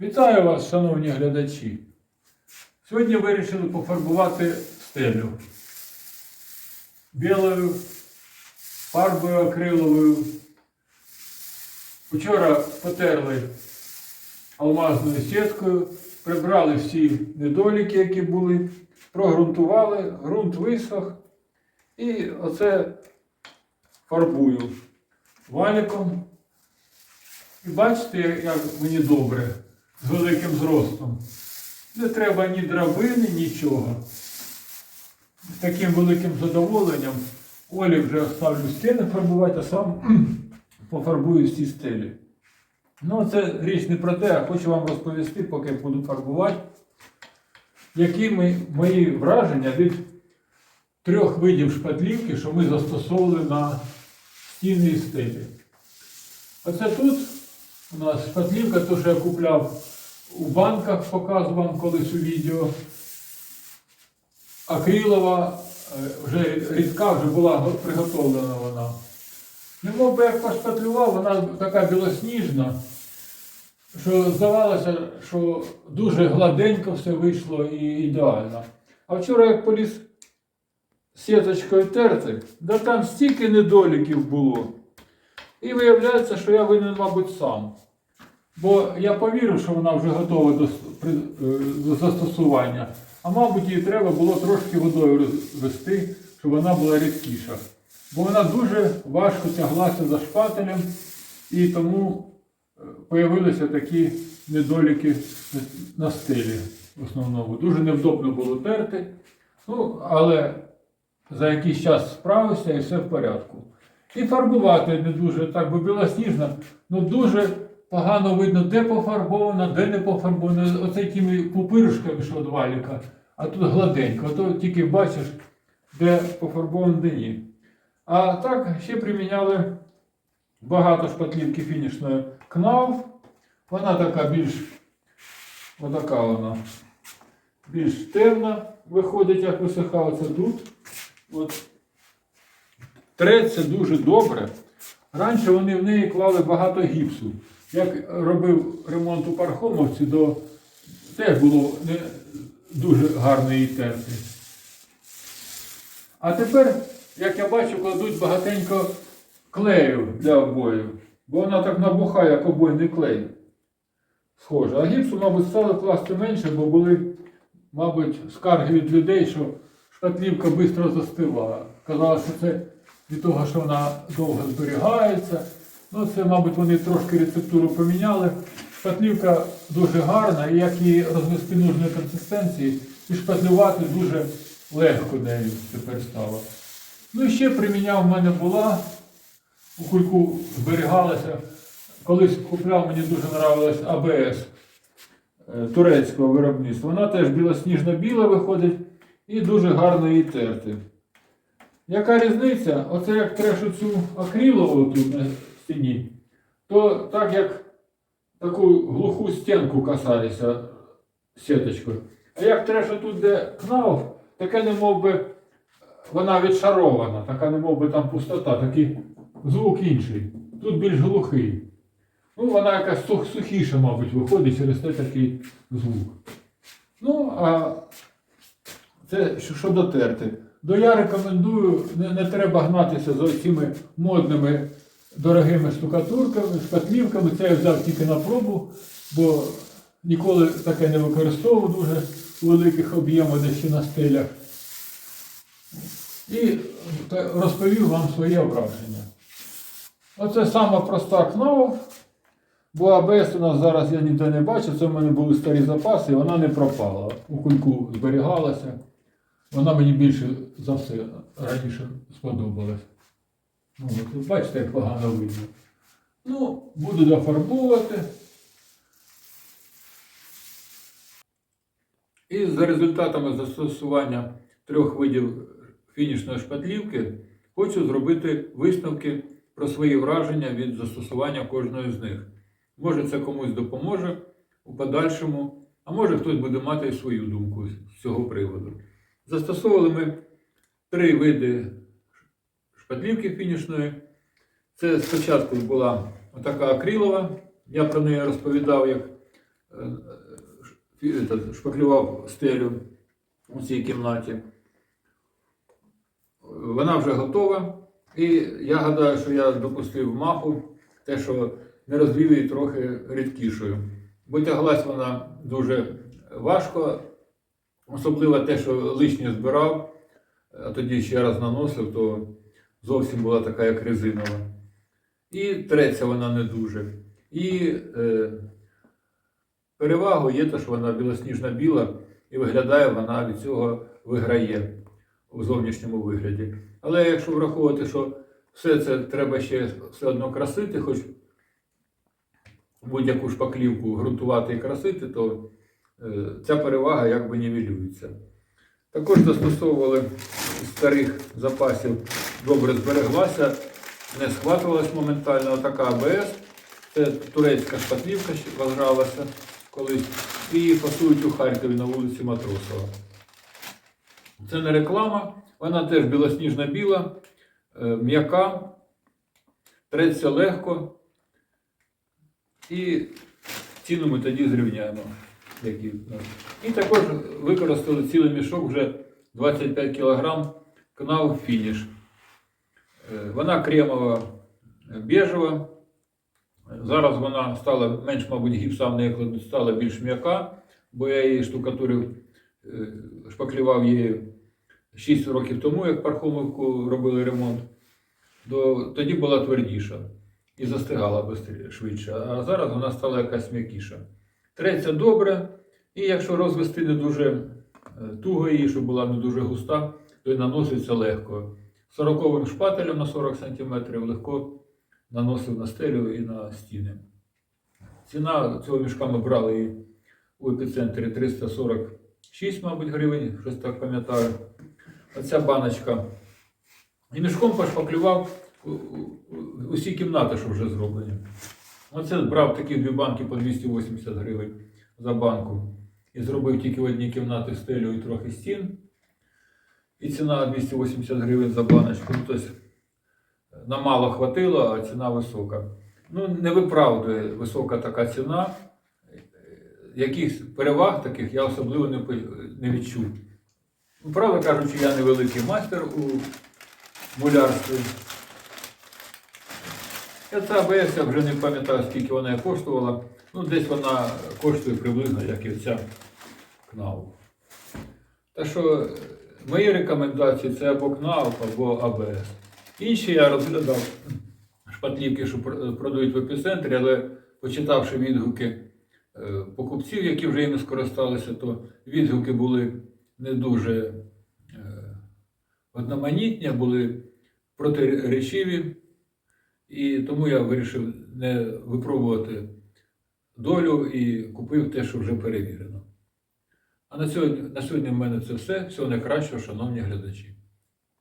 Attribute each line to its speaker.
Speaker 1: Вітаю вас, шановні глядачі. Сьогодні вирішили пофарбувати стелю білою фарбою акриловою. Вчора потерли алмазною сіткою, прибрали всі недоліки, які були, прогрунтували, ґрунт висох. І оце фарбую валіком. І бачите, як- мені добре, з великим зростом. Не треба ні драбини, нічого. З таким великим задоволенням Олі вже оставлю стіни фарбувати, а сам пофарбую всі стелі. Ну, це річ не про те, а хочу вам розповісти, поки буду фарбувати, які ми, мої враження від трьох видів шпатлівки, що ми застосовували на стіни і стелі. Оце тут у нас шпатлівка, то, що я купляв у банках, показував колись у відео. Акрилова, е, вже рідка, вже була приготовлена вона. Немов би як пошпатлював, вона така білосніжна, що здавалося, що дуже гладенько все вийшло і ідеально. А вчора як поліз сіточкою терти, да там стільки недоліків було. І виявляється, що я винен, мабуть, сам. Бо я повірив, що вона вже готова до, е, застосування. А мабуть, її треба було трошки водою розвести, щоб вона була рідкіша. Бо вона дуже важко тяглася за шпателем, і тому е, появилися такі недоліки на стелі в основному. Дуже невдобно було терти. Ну, але за якийсь час справився і все в порядку. І фарбувати не дуже так, бо білосніжна, ну дуже погано видно, де пофарбована, де не пофарбована. Оце тими пупирушками, що від валіка, а тут гладенько, то тільки бачиш, де пофарбовано, де ні. А так ще приміняли багато шпатлівки фінішної КНАВ. Вона така більш, отака вона, більш темна, виходить, як висихала це тут. От Треться дуже добре. Раніше вони в неї клали багато гіпсу. Як робив ремонт у Пархомовці, то теж було не дуже гарно її. А тепер, як я бачу, кладуть багатенько клею для обоїв. Бо вона так набухає, як обойний клей. Схоже. А гіпсу, мабуть, стали класти менше, бо були, мабуть, скарги від людей, що шпатлівка швидко застила. Казали, що це від того, що вона довго зберігається. Ну, це, мабуть, вони трошки рецептуру поміняли. Шпатлівка дуже гарна, і як її розвести нужної консистенції, і шпатлювати дуже легко нею тепер стало. Ну і ще приміняв в мене була, у кульку зберігалася. Колись купляв, мені дуже нравилась АБС е, турецького виробництва. Вона теж білосніжно-біла виходить і дуже гарно її терти. Яка різниця? Оце як треш цю акрилову тут на стіні, то так як таку глуху стінку касалися сіточкою. А як треш тут, де кнав, таке не мов би вона відшарована, така не мов би там пустота, такий звук інший. Тут більш глухий. Ну, вона якась сух, сухіша, мабуть, виходить через те такий звук. Ну, а це що- щодо терти. То я рекомендую, не, не треба гнатися за цими модними дорогими штукатурками, шпатлівками. Це я взяв тільки на пробу, бо ніколи таке не використовував дуже великих об'ємах десь на стелях. І розповів вам своє враження. Оце сама проста кнова, бо АБС у нас зараз я ніде не бачу, це в мене були старі запаси, і вона не пропала. У кульку зберігалася. Вона мені більше за все раніше сподобалась. Ну, от, бачите, як погано видно. Ну, буду дофарбовувати. І за результатами застосування трьох видів фінішної шпатлівки хочу зробити висновки про свої враження від застосування кожної з них. Може, це комусь допоможе у подальшому, а може хтось буде мати свою думку з цього приводу. Застосовували ми три види шпатлівки фінішної. Це спочатку була така акрилова, я про неї розповідав як шпаклював стелю у цій кімнаті. Вона вже готова. І я гадаю, що я допустив маху, те, що не розвів її трохи рідкішою. Бо тяглась вона дуже важко, особливо те, що лишнє збирав, а тоді ще раз наносив, то зовсім була така, як резинова. І треться вона не дуже. І е, перевагою є те, що вона білосніжна-біла, і виглядає вона від цього виграє у зовнішньому вигляді. Але якщо враховувати, що все це треба ще все одно красити, хоч будь-яку шпаклівку ґрунтувати і красити, то ця перевага якби нівелюється. Також застосовували старих запасів, добре збереглася, не схватувалась моментально. Така АБС, це турецька шпаклівка, що вважалася колись, і її фасують у Харкові на вулиці Матросова. Це не реклама, вона теж білосніжна біла, е, м'яка, треться легко. І ціну ми тоді зрівняємо. Які, ну. І також використали цілий мішок вже 25 кг КНАУ фініш. Е, Вона кремова біжева. Зараз вона стала менш, мабуть, гіпса в неї стала більш м'яка, бо я її штукатурив, е, шпаклював її 6 років тому, як пархомівку робили ремонт. До, тоді була твердіша і застигала швидше. А зараз вона стала якась м'якіша. Треться добре, і якщо розвести не дуже е, туго її, щоб була не дуже густа, то й наноситься легко. 40 шпателем на 40 см легко наносив на стелю і на стіни. Ціна цього мішка ми брали її у епіцентрі 346, мабуть, гривень, щось так пам'ятаю. Оця баночка. І мішком пошпаклював усі кімнати, що вже зроблені. Оце брав такі дві банки по 280 гривень за банку. І зробив тільки в одній кімнаті стелю і трохи стін. І ціна 280 гривень за баночку. Ну, тобто на мало хватило, а ціна висока. Ну, не виправдує висока така ціна. Якихось переваг таких я особливо не, не відчув. Ну, правда кажучи, я не великий майстер у мулярстві. Я ця АБС, я вже не пам'ятаю, скільки вона коштувала. Ну, десь вона коштує приблизно, як і ця КНАУ. Так що е, мої рекомендації це або КНАУ, або АБС. Інші я розглядав шпатлівки, що продають в епіцентрі, але почитавши відгуки е, покупців, які вже іми скористалися, то відгуки були не дуже е, одноманітні, були протиречиві. І тому я вирішив не випробувати долю і купив те, що вже перевірено. А на сьогодні, на сьогодні в мене це все. Всього найкращого, шановні глядачі.